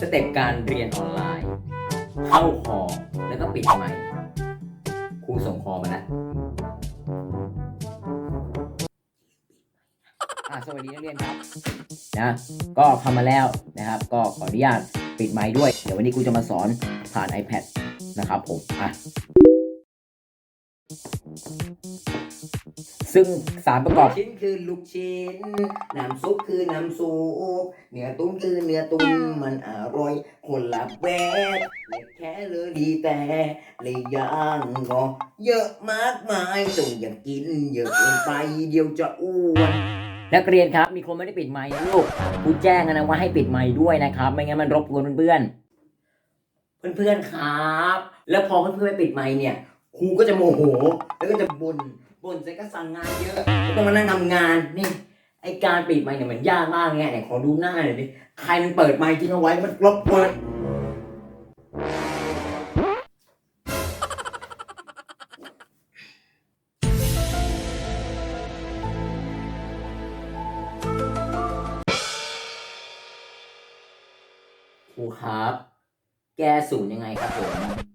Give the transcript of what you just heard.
สเต็ปการเรียนออนไลน์ เข้าคอแล้วก็ปิดไมค์ครูส่งคอมาแล้วอะสวัสดีนักเรียนครับนะก็เข้ามาแล้วนะครับ ก็ขออนุญาตปิดไมค์ด้วย เดี๋ยววันนี้ครูจะมาสอนผ่าน iPad นะครับผมอะ ซึ่งสารประกอบ ชิ้นคือลูกชิ้น น้ำซุปคือน้ำซุปเนื้อตุ้มคือเนื้อตุ้มมันอร่อย คนละแวดเล็กแค่เลยดีแต่เลยย่างก็เยอะมากมายจงอย่ากินเยอะเกินไปเดี๋ยวจะอ้วนนักเรียนครับมีคนไม่ได้ปิดไมค์นะลูกครูแจ้งนะว่าให้ปิดไมค์ด้วยนะครับ ไม่งั้นมันรบกวนเพื่อนๆเพื่อนๆครับ แล้วพอเพื่อนๆไม่ปิดไมค์เนี่ยครูก็จะโมโห แล้วก็จะบ่น บ่นเสร็ก็สั่งงานเยอะต้องมานั่งทำงานนี่ไอการปิดไมค์เนี่ยมันยากมากไงไหนขอดูหน้าหน่อยดิใครมันเปิดไมค์ทิ้งเอาไว้มันรบกวนครูครับ แก้ศูนย์ยังไงครับผม